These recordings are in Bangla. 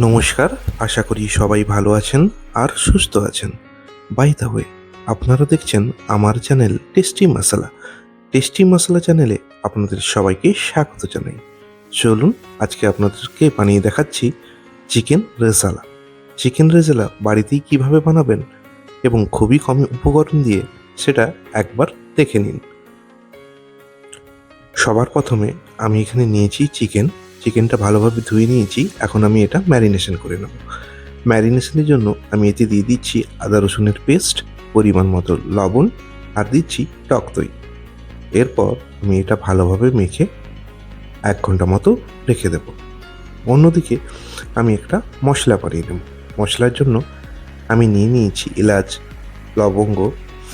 নমস্কার, আশা করি সবাই ভালো আছেন আর সুস্থ আছেন। বাই দা আপনারা দেখছেন আমার channel tasty masala tasty masala চ্যানেলে আপনাদের সবাইকে স্বাগত জানাই। চলুন, আজকে আপনাদেরকে বানিয়ে দেখাচ্ছি চিকেন রেজালা চিকেন রেজালা বাড়িতেই কীভাবে বানাবেন এবং খুবই কম উপকরণ দিয়ে সেটা একবার দেখে নিন। সবার প্রথমে আমি এখানে নিয়েছি চিকেন চিকেনটা ভালোভাবে ধুয়ে নিয়েছি। এখন আমি এটা ম্যারিনেশন করে নেব। ম্যারিনেশনের জন্য আমি এতে দিয়ে দিচ্ছি আদা রসুনের পেস্ট, পরিমাণ মতো লবণ, আর দিচ্ছি টক দই। এরপর আমি এটা ভালোভাবে মেখে এক ঘণ্টা মতো রেখে দেব। অন্যদিকে আমি একটা মশলা বানিয়ে নেব। মশলার জন্য আমি নিয়ে নিয়েছি এলাচ, লবঙ্গ,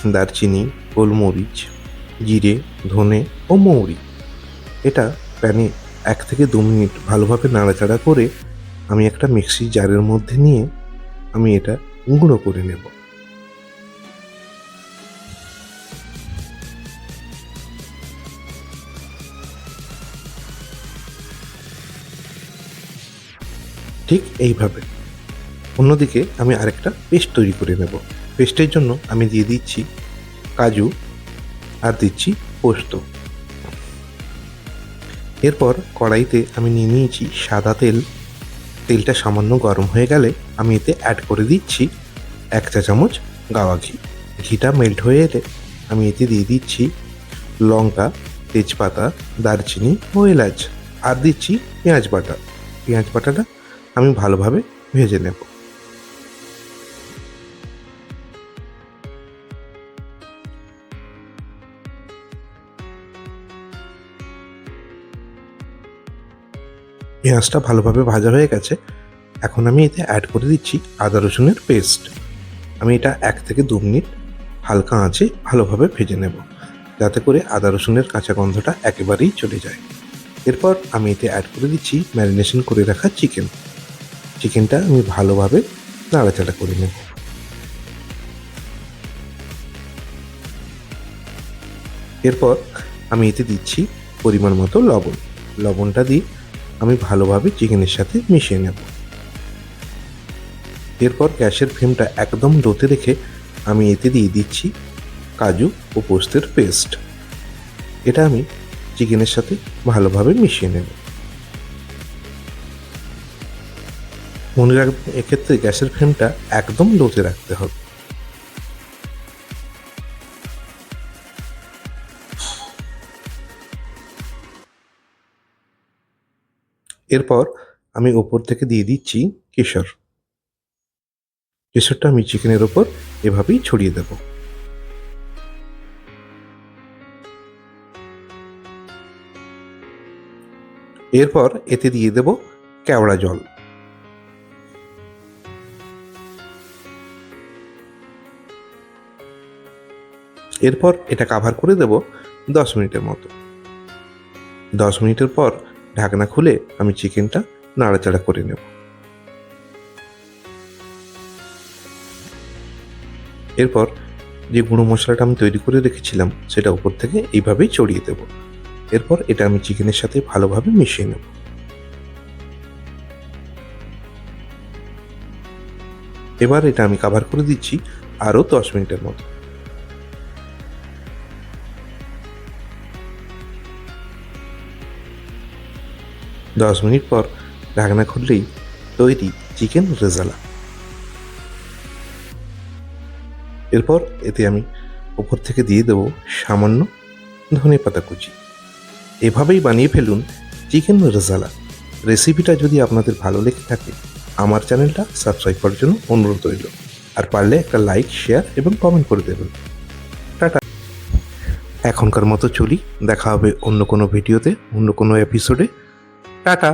দারচিনি, গোলমরিচ, জিরে, ধনে ও মৌরি। এটা প্যানে এক থেকে দু মিনিট ভালোভাবে নাড়াচাড়া করে আমি একটা মিক্সি জারের মধ্যে নিয়ে আমি এটা গুঁড়ো করে নেব। ঠিক এইভাবে। অন্যদিকে আমি আরেকটা পেস্ট তৈরি করে নেব। পেস্টের জন্য আমি দিয়ে দিচ্ছি কাজু আর দিচ্ছি পোস্ত। এরপর কড়াইতে আমি নিয়ে নিয়েছি সাদা তেল। তেলটা সামান্য গরম হয়ে গেলে আমি এতে অ্যাড করে দিচ্ছি এক চা চামচ গাওয়া ঘি। ঘিটা মেল্ট হয়ে এলে আমি এতে দিয়ে দিচ্ছি লঙ্কা, তেজপাতা, দারচিনি ও এলাচ। আর দিচ্ছি পেঁয়াজ বাটা। পেঁয়াজ বাটাটা আমি ভালোভাবে ভেজে নেব। পেঁয়াজটা ভালোভাবে ভাজা হয়ে গেছে। এখন আমি এতে অ্যাড করে দিচ্ছি আদা রসুনের পেস্ট আমি এটা এক থেকে দু মিনিট হালকা আঁচে ভালোভাবে ভেজে নেব, যাতে করে আদা রসুনের কাঁচা গন্ধটা একেবারেই চলে যায়। এরপর আমি এতে অ্যাড করে দিচ্ছি ম্যারিনেশন করে রাখা চিকেন চিকেনটা আমি ভালোভাবে নাড়াচাড়া করে নেব। এরপর আমি এতে দিচ্ছি পরিমাণ মতো লবণ। লবণটা দিয়ে আমি ভালোভাবে চিকেনের সাথে মিশিয়ে নেব। এরপর গ্যাসের ফ্লেমটা একদম লোতে রেখে আমি এতে দিয়ে দিচ্ছি কাজু ও পোস্তের পেস্ট। এটা আমি চিকেনের সাথে ভালোভাবে মিশিয়ে নেব। মনে রাখবেন, এক্ষেত্রে গ্যাসের ফ্লেমটা একদম লোতে রাখতে হবে। এরপর আমি ওপর থেকে দিয়ে দিচ্ছি কেশর। কেশরটা আমি চিকেনের ওপর এভাবেই ছড়িয়ে দেব। এরপর এতে দিয়ে দেব কেওড়া জল। এরপর এটা কাভার করে দেব দশ মিনিটের মতো। দশ মিনিটের পর ঢাকনা খুলে আমি চিকেনটা নাড়াচাড়া করে নেব। এরপর যে গুঁড়ো মশলাটা আমি তৈরি করে রেখেছিলাম, সেটা উপর থেকে এইভাবেই ছড়িয়ে দেব। এরপর এটা আমি চিকেনের সাথে ভালোভাবে মিশিয়ে নেব। এবার এটা আমি কাভার করে দিচ্ছি আরও দশ মিনিটের মতো। দশ মিনিট পর ঢাকনা খুললেই তৈরি চিকেন রেজালা। এরপর এতে আমি উপর থেকে দিয়ে দেবো সামান্য ধনে পাতা কুচি। এভাবেই বানিয়ে ফেলুন চিকেন রেজালা। রেসিপিটা যদি আপনাদের ভালো লেগে থাকে, আমার চ্যানেলটা সাবস্ক্রাইব করার জন্য অনুরোধ রইল। আর পারলে একটা লাইক, শেয়ার এবং কমেন্ট করে দেবেন। টাটা। এখনকার মতো চলি, দেখা হবে অন্য কোনো ভিডিওতে, অন্য কোনো এপিসোডে। টাটা।